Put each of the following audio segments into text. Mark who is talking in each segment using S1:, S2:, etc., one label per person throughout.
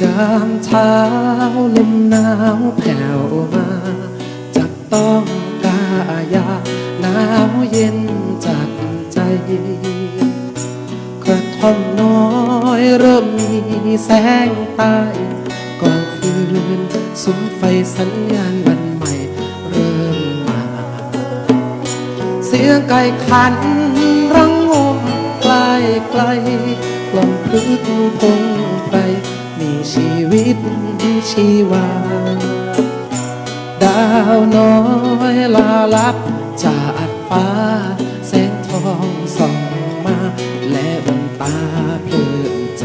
S1: จามเช้าลมหนาวแผ่วมาจับต้องกายาหนาวเย็นจับใจกระท่อมน้อยเริ่มมีแสงใต้ก่อนคืนสุมไฟสัญญาณวันใหม่เริ่มมา เสียงไก่ขันรังงมไกลไกลกล่อมพลึกพงไป ชีวิตชีวา ดาวน้อยลาลับจากฟ้า แสงทองส่องมา และบนตาเพลินใจ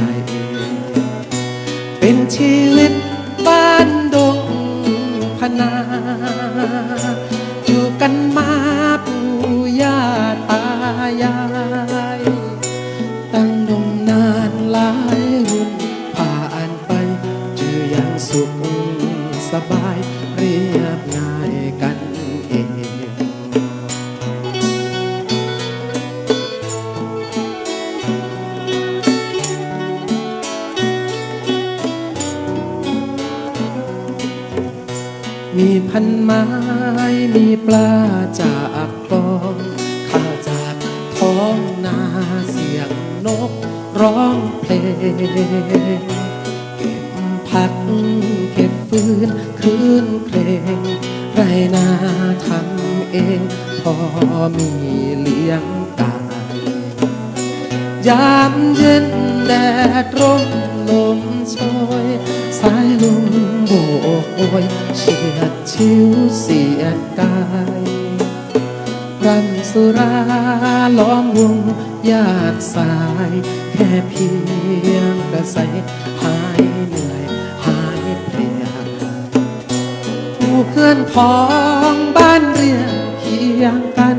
S1: เป็นชีวิตบ้านดงพนา สบายเรียบง่ายกันเองมีพันไม้มีปลาจากคลองข้าจากท้องนาเสียงนกร้องเพลงเก็บผักเก็บ ฟืนคืนเพลงไรนาทำเอง พอมีเลี้ยงกายยามเย็นแดดร่มลมโชยสายลมโบกโอยเฉียดชิวเสียดกายรันสุราล้อมวงยากสาย แค่เพียงกระใสหา พื่อนพ้องบ้านเรือนเคียงกัน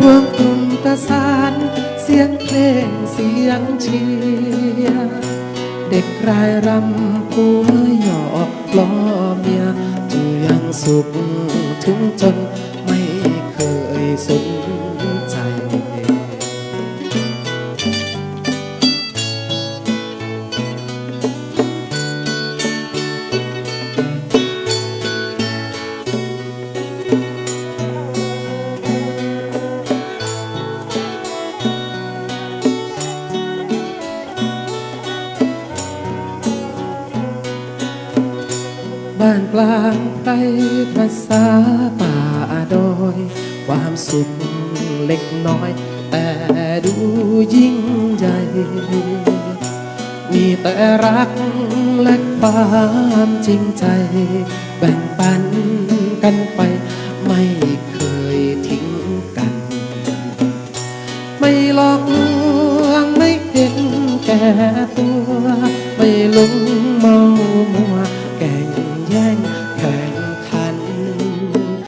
S1: รวมกลุ่มประสานเสียงเพลงเสียงเชียร์เด็กรายรำผัวหยอกล้อเมียจะยังสุขถึงจนไม่เคยสน บ้านกลางไกลภาษาป่าดอย ความสุขเล็กน้อย แต่ดูยิ่งใหญ่ มีแต่รักและความจริงใจ แบ่งปันกันไป ไม่เคยทิ้งกัน ไม่หลอกลวงไม่เห็นแก่ตัว